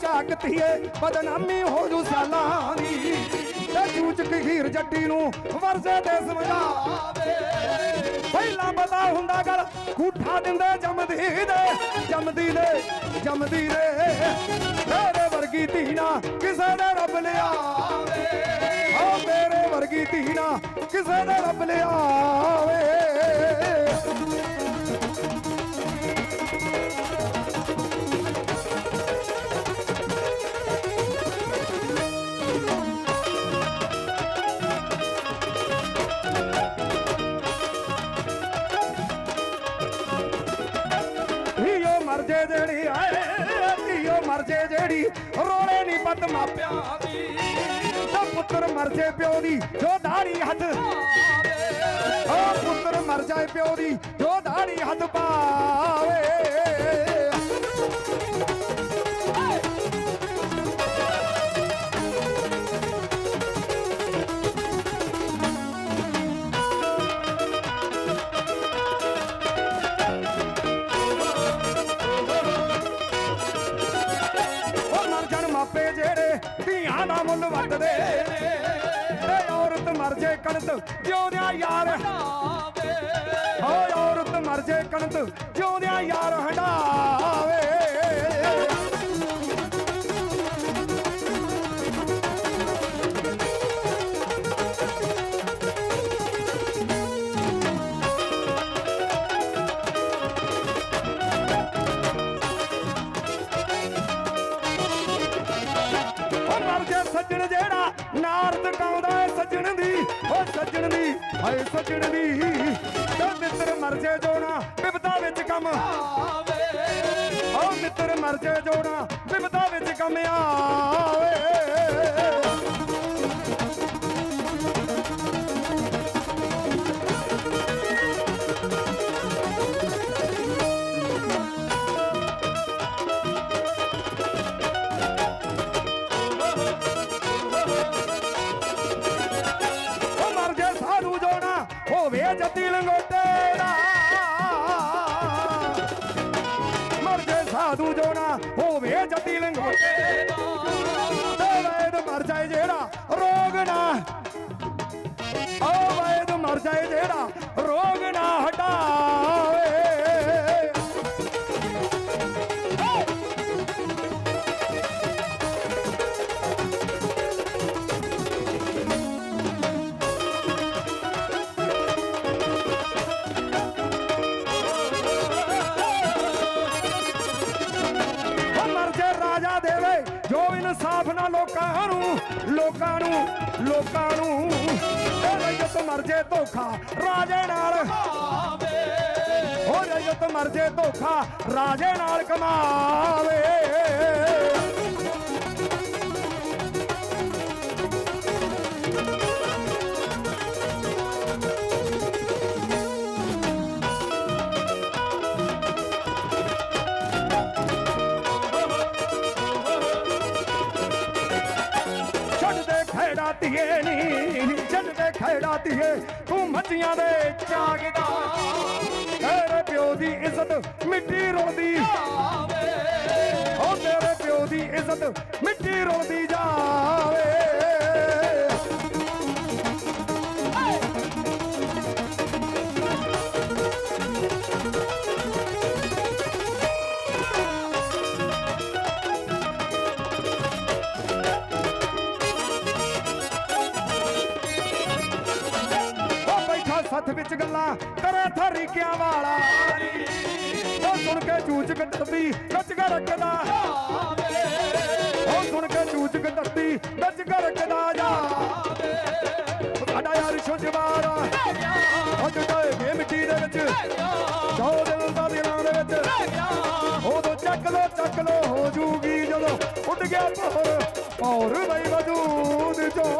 ਧੀਏ ਬਦਨਾਮੀ ਹੋ ਜੂ ਸਾਲਾਂ ਤੇ ਚੂਚਕ ਹੀਰ ਜੱਟੀ ਨੂੰ ਵਰਸੇ ਤੇ ਸਮਝਾਵੇ। ਪਹਿਲਾਂ ਪਤਾ ਹੁੰਦਾ ਗੱਲ ਕੂਠਾ ਦਿੰਦੇ ਜੰਮਦੀ ਦੇ ਜੰਮਦੀ ਦੇ ਜੰਮਦੀ ਦੇ। ਮੇਰੇ ਵਰਗੀ ਧੀ ਨਾ ਕਿਸੇ ਦੇ ਰੱਬ ਲਿਆਵੇ। ਓ ਮੇਰੇ ਵਰਗੀ ਧੀ ਨਾ ਕਿਸੇ ਦੇ ਰੱਬ ਲਿਆਵੇ। ਜੇ ਜਿਹੜੀ ਆਏ, ਧੀਓ ਮਰ ਜੇ ਜਿਹੜੀ, ਰੋਲੇ ਨਹੀਂ ਪਤ ਮਾਪਿਆਂ ਦੀ। ਤਾਂ ਪੁੱਤਰ ਮਰ ਜੇ ਪਿਓ ਦੀ, ਜੋ ਦਾੜੀ ਹੱਥ ਓ ਪੁੱਤਰ ਮਰ ਜਾਏ ਪਿਓ ਦੀ, ਜੋ ਦਾੜੀ ਹੱਥ ਪਾਵੇ। ਧੀਆਂ ਵੱਟਦੇ ਨੇ। ਤੇ ਔਰਤ ਮਰ ਜੇ ਕਣਤ ਜਿਉਂਦਿਆਂ ਯਾਰ ਓਏ ਔਰਤ ਮਰ ਜੇ ਕਣਤ ਜਿਉਂਦਿਆਂ ਯਾਰ ਹੰਡਾਵੇ। ਸੱਜਣ ਜਿਹੜਾ ਨਾਰਦ ਗਾਉਂਦਾ ਏ ਸੱਜਣ ਦੀ, ਓ ਸੱਜਣ ਦੀ, ਹਾਏ ਸੱਜਣ ਦੀ। ਤੇ ਮਿੱਤਰ ਮਰ ਜੇ ਜੋਣਾ ਬਿਪਤਾ ਵਿੱਚ ਕੰਮ। ਆਵੇ ਓ ਮਿੱਤਰ ਮਰ ਜੇ ਜੋਣਾ ਬਿਪਤਾ ਵਿੱਚ ਕੰਮ ਆਵੇ। ਜੱਤੀ ਮਰ ਜੇ ਸਾਧੂ ਜੋਣਾ ਹੋਵੇ ਜੱਤੀ ਲੰਗੋਟੇ ਦਾ। ਤੇ ਵੈਦ ਮਰ ਜਾਏ ਜਿਹੜਾ ਰੋਗ ਨਾ। ਓ ਵੈਦ ਮਰ ਜਾਏ ਜਿਹੜਾ ਰੋਗ ਨਾ ਮਰ ਦੇਵੇ, ਜੋ ਇਨਸਾਫ ਨਾ ਲੋਕਾਂ ਨੂੰ ਲੋਕਾਂ ਨੂੰ ਲੋਕਾਂ ਨੂੰ। ਇਹ ਰਜਤ ਮਰ ਜੇ ਧੋਖਾ, ਰਾਜੇ ਨਾਲ। ਹੋ ਰਜਤ ਮਰ ਜੇ ਧੋਖਾ, ਰਾਜੇ ਨਾਲ ਕਮਾਵੇ। ਧੀਏ ਨੀ ਦੇ ਖੈੜਾ ਧੀਏ ਤੂੰ ਮੱਝੀਆਂ ਦੇ ਚਾਗਦਾ। ਤੇਰੇ ਪਿਓ ਦੀ ਇੱਜ਼ਤ ਮਿੱਟੀ ਰੋਂਦੀ। ਓ ਤੇਰੇ ਪਿਓ ਦੀ ਇੱਜ਼ਤ ਮਿੱਟੀ ਰੋਂਦੀ ਜਾਵੇ। ਵਿੱਚ ਗੱਲਾਂ ਕਰੇ ਥਰੀਕਿਆਂ ਵਾਲਾ। ਉਹ ਸੁਣ ਕੇ ਚੂਚਕ ਡਰਦੀ ਨੱਚ ਕੇ ਰੱਖਦਾ। ਉਹ ਸੁਣ ਕੇ ਚੂਚਕ ਡਰਦੀ ਨੱਚ ਕੇ ਰੱਖਦਾ ਜਾ। ਸਾਡਾ ਯਾਰ ਛੁੰਝਵਾਰਾ ਉਹ ਜਟਾਏ ਗੇ ਮਿੱਟੀ ਦੇ ਵਿੱਚ। ਸੌ ਦਿਨ ਦਾ ਦਿਨਾਂ ਦੇ ਵਿੱਚ। ਉਦੋਂ ਚੱਕ ਲੋ ਚੱਕ ਲੋ, ਹੋ ਜੂਗੀ ਜਦੋਂ ਉੱਡ ਗਿਆ ਪੌਰ ਪੌਰ ਬਈ ਵਜੂਦ ਚੋਂ